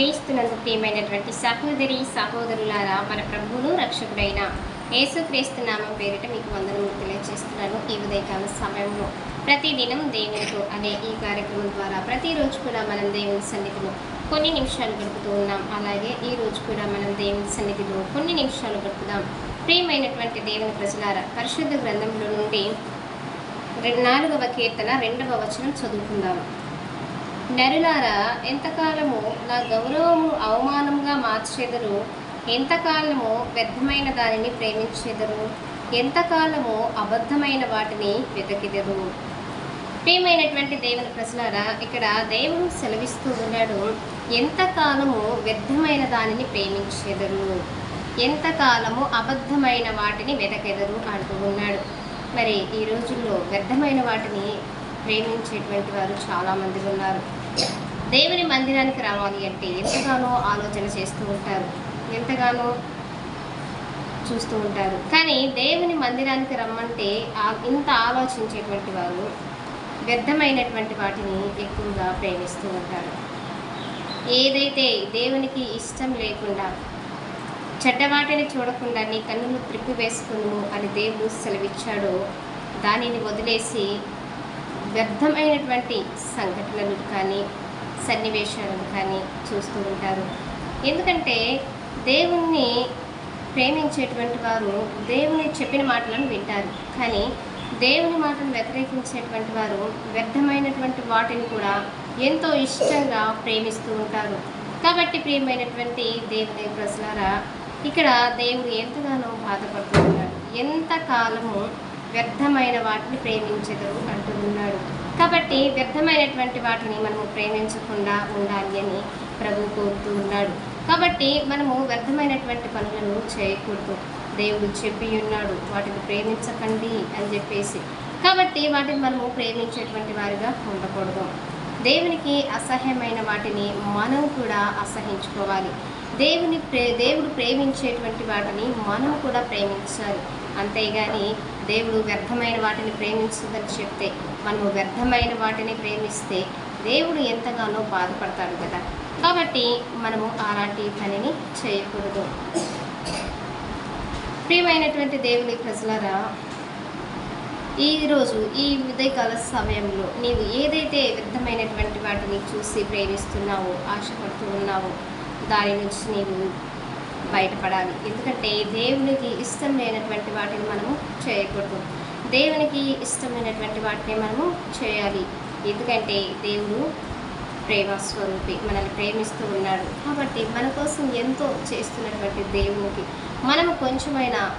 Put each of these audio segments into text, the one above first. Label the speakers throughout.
Speaker 1: క్రీస్తునందు ప్రియమైనటువంటి సహోదరి సహోదరులారా మన ప్రభువును రక్షకుడైన యేసుక్రీస్తు నామం పేరిట మీకు వందనములు తెలియజేస్తున్నాను. ఈ ఉదయకాల సమయంలో ప్రతిదినం దేవునితో అనే ఈ కార్యక్రమం ద్వారా ప్రతిరోజు కూడా మనం దేవుని సన్నిధిలో కొన్ని నిమిషాలు గడుపుతూ ఉన్నాం. అలాగే ఈ రోజు కూడా మనం దేవుని సన్నిధిలో కొన్ని నిమిషాలు గడుపుదాం. ప్రియమైనటువంటి దేవుని ప్రజలారా పరిశుద్ధ గ్రంథంలో నుండి నాలుగవ కీర్తన రెండవ వచనం చదువుకుందాం. నరులారా ఎంతకాలము నా గౌరవము అవమానంగా మార్చేదరు. ఎంతకాలము వ్యర్థమైన దానిని ప్రేమించెదరు. ఎంతకాలము అబద్ధమైన వాటిని వెతకిదరు ప్రియమైనటువంటి దేవుని ప్రజలారా ఇక్కడ దేవుడు సెలవిస్తూ ఉన్నాడు ఎంతకాలము వ్యర్థమైన దానిని ప్రేమించెదరు. ఎంతకాలము అబద్ధమైన వాటిని వెతకెదరు అంటూ ఉన్నాడు. మరి ఈ రోజుల్లో వ్యర్థమైన వాటిని ప్రేమించేటువంటి వారు చాలామంది ఉన్నారు. దేవుని మందిరానికి రావాలి అంటే ఎంతగానో ఆలోచన చేస్తూ ఉంటారు. ఎంతగానో చూస్తూ ఉంటారు. కానీ దేవుని మందిరానికి రమ్మంటే ఆ- ఇంత ఆలోచించేటువంటి వారు వ్యర్థమైనటువంటి వాటిని ఎక్కువగా ప్రేమిస్తూ ఉంటారు. ఏదైతే దేవునికి ఇష్టం లేకుండా చెడ్డవాటిని చూడకుండా నీ కన్నులు త్రిప్పి వేసుకును అని దేవుడు సెలవిచ్చాడో దానిని వదిలేసి వ్యర్థమైనటువంటి సంఘటనలు కానీ సన్నివేశాలను కానీ చూస్తూ ఉంటారు. ఎందుకంటే దేవుణ్ణి ప్రేమించేటువంటి వారు దేవుని చెప్పిన మాటలను వింటారు. కానీ దేవుని మాటను వ్యతిరేకించేటువంటి వారు వ్యర్థమైనటువంటి వాటిని కూడా ఎంతో ఇష్టంగా ప్రేమిస్తూ ఉంటారు. కాబట్టి ప్రియమైనటువంటి దేవుని ప్రజలారా ఇక్కడ దేవుడు ఎంతగానో బాధపడుతూ ఉన్నాడు. ఎంత కాలము వ్యర్థమైన వాటిని ప్రేమించదు అంటూ ఉన్నాడు. కాబట్టి వ్యర్థమైనటువంటి వాటిని మనము ప్రేమించకుండా ఉండాలి అని ప్రభు కోరుతూ ఉన్నాడు. కాబట్టి మనము వ్యర్థమైనటువంటి పనులను చేయకూడదు. దేవుడు చెప్పి ఉన్నాడు వాటిని ప్రేమించకండి అని చెప్పేసి. కాబట్టి వాటిని మనము ప్రేమించేటువంటి వారిగా ఉండకూడదు. దేవునికి అసహ్యమైన వాటిని మనం కూడా అసహించుకోవాలి. దేవుని ప్రే దేవుడు ప్రేమించేటువంటి వాటిని మనం కూడా ప్రేమించాలి. అంతేగాని దేవుడు వ్యర్థమైన వాటిని ప్రేమించదని చెప్తే మనము వ్యర్థమైన వాటిని ప్రేమిస్తే దేవుడు ఎంతగానో బాధపడతాడు కదా. కాబట్టి మనము అలాంటి పనిని చేయకూడదు. ప్రియమైనటువంటి దేవుని ప్రజలరా ఈరోజు ఈ ఉదయకాల సమయంలో నీవు ఏదైతే వ్యర్థమైనటువంటి వాటిని చూసి ప్రేమిస్తున్నావో ఆశపడుతూ ఉన్నావో దాని నుంచి నీవు బయటపడాలి. ఎందుకంటే దేవునికి ఇష్టం లేనటువంటి వాటిని మనము చేయకూడదు. దేవునికి ఇష్టమైనటువంటి వాటిని మనము చేయాలి. ఎందుకంటే దేవుడు ప్రేమ స్వరూపి మనల్ని ప్రేమిస్తూ ఉన్నాడు. కాబట్టి మన కోసం ఎంతో చేస్తున్నటువంటి దేవునికి మనము కొంచెమైనా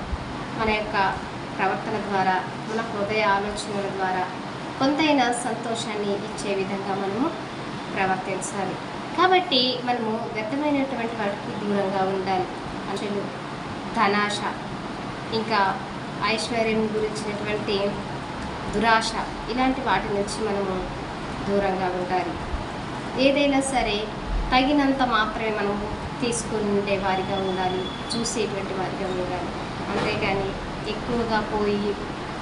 Speaker 1: మన యొక్క ప్రవర్తన ద్వారా మన హృదయ ఆలోచనల ద్వారా కొంతైనా సంతోషాన్ని ఇచ్చే విధంగా మనము ప్రవర్తించాలి. కాబట్టి మనము వ్యర్థమైనటువంటి వాటికి దూరంగా ఉండాలి. అంటే ధనాశ ఇంకా ఐశ్వర్యం గురించినటువంటి దురాశ ఇలాంటి వాటి నుంచి మనము దూరంగా ఉండాలి. ఏదైనా సరే తగినంత మాత్రమే మనము తీసుకుని ఉండే వారిగా ఉండాలి చూసేటువంటి వారిగా ఉండాలి. అంతేగాని ఎక్కువగా పోయి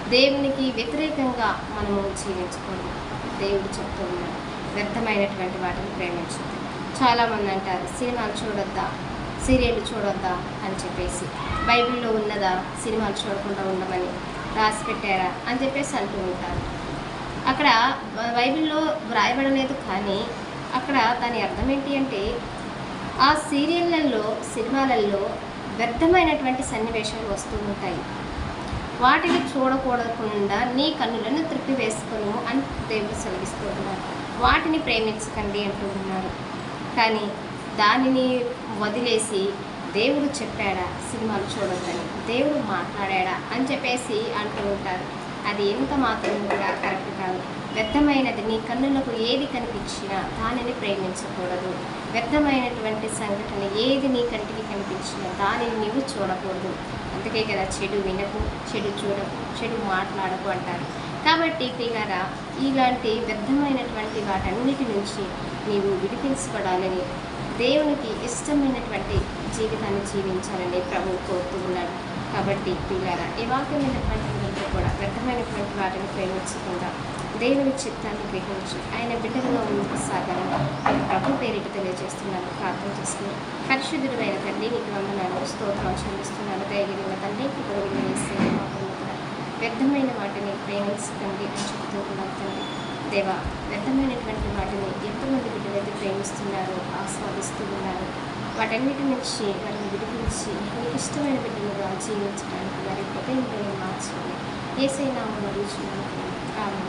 Speaker 1: దేవునికి వ్యతిరేకంగా మనము జీవించకూడదు దేవుడు చెప్తూ ఉన్నాడు వ్యర్థమైనటువంటి వాటిని ప్రేమించదు చాలామంది అంటారు సినిమాలు చూడొద్దా? సీరియల్ చూడొద్దా అని చెప్పేసి బైబిల్లో ఉన్నదా సినిమాలు చూడకుండా ఉండమని రాసి పెట్టారా అని చెప్పేసి అంటూ ఉంటారు. అక్కడ బైబిల్లో వ్రాయబడలేదు కానీ అక్కడ దాని అర్థం ఏంటి అంటే ఆ సీరియళ్ళల్లో సినిమాలలో వ్యర్థమైనటువంటి సన్నివేశాలు వస్తూ ఉంటాయి. వాటిని చూడకూడకుండా నీ కన్నులను త్రిప్పి వేసుకును అని దేవుడు సెలవిస్తూ ఉన్నారు వాటిని ప్రేమించకండి అంటూ ఉన్నారు. కానీ దానిని వదిలేసి దేవుడు చెప్పాడా సినిమాలు చూడొద్దని దేవుడు మాట్లాడాడా అని చెప్పేసి అంటూ ఉంటారు. అది ఎంత మాత్రం కూడా కరెక్ట్ కాదు. వ్యర్థమైనది నీ కన్నులకు ఏది కనిపించినా దానిని ప్రేమించకూడదు. వ్యర్థమైనటువంటి సంఘటన ఏది నీ కంటికి కనిపించినా దానిని నీవు చూడకూడదు. అందుకే కదా చెడు వినకు చెడు చూడకు చెడు మాట్లాడకు అంటారు. కాబట్టి ప్రియారా ఇలాంటి వ్యర్థమైనటువంటి వాటన్నిటి నుంచి నీవు విడిపించబడాలని దేవునికి ఇష్టమైనటువంటి జీవితాన్ని జీవించాలని ప్రభు కోరుతూ ఉన్నాడు. కాబట్టి పిల్లారా ఈ వాక్యమైనటువంటి కూడా వ్యర్థమైనటువంటి వాటిని ప్రేమించకుండా దేవుని చిత్తాన్ని గ్రహించి ఆయన బిడ్డలుగా ముందుకు సాగాలని ప్రభు పేరిట తెలియజేస్తున్నాను. ప్రార్థన చేసుకుని పరిశుద్ధుడైన తండ్రి నీకు వందనాలు స్తోత్రం చెల్లిస్తున్నాను. దయగిరిన తండ్రి ఇప్పుడు వేసే వ్యర్థమైన వాటిని ప్రేమించకండి అని చెబుతూ ఉన్నాను తండ్రి. దేవా వ్యర్థమైనటువంటి వాటిని ఎంతమంది బిడ్డలైతే ప్రేమిస్తున్నారో ఆస్వాదిస్తూ ఉన్నారు. వాటన్నిటి నుంచి వారిని విడిపించి నీకు ఇష్టమైన బిడ్డలుగా జీవించడానికి వారి హృదయంలో మార్చాలి ఏసైనా అడుగుచున్నాను ఆమె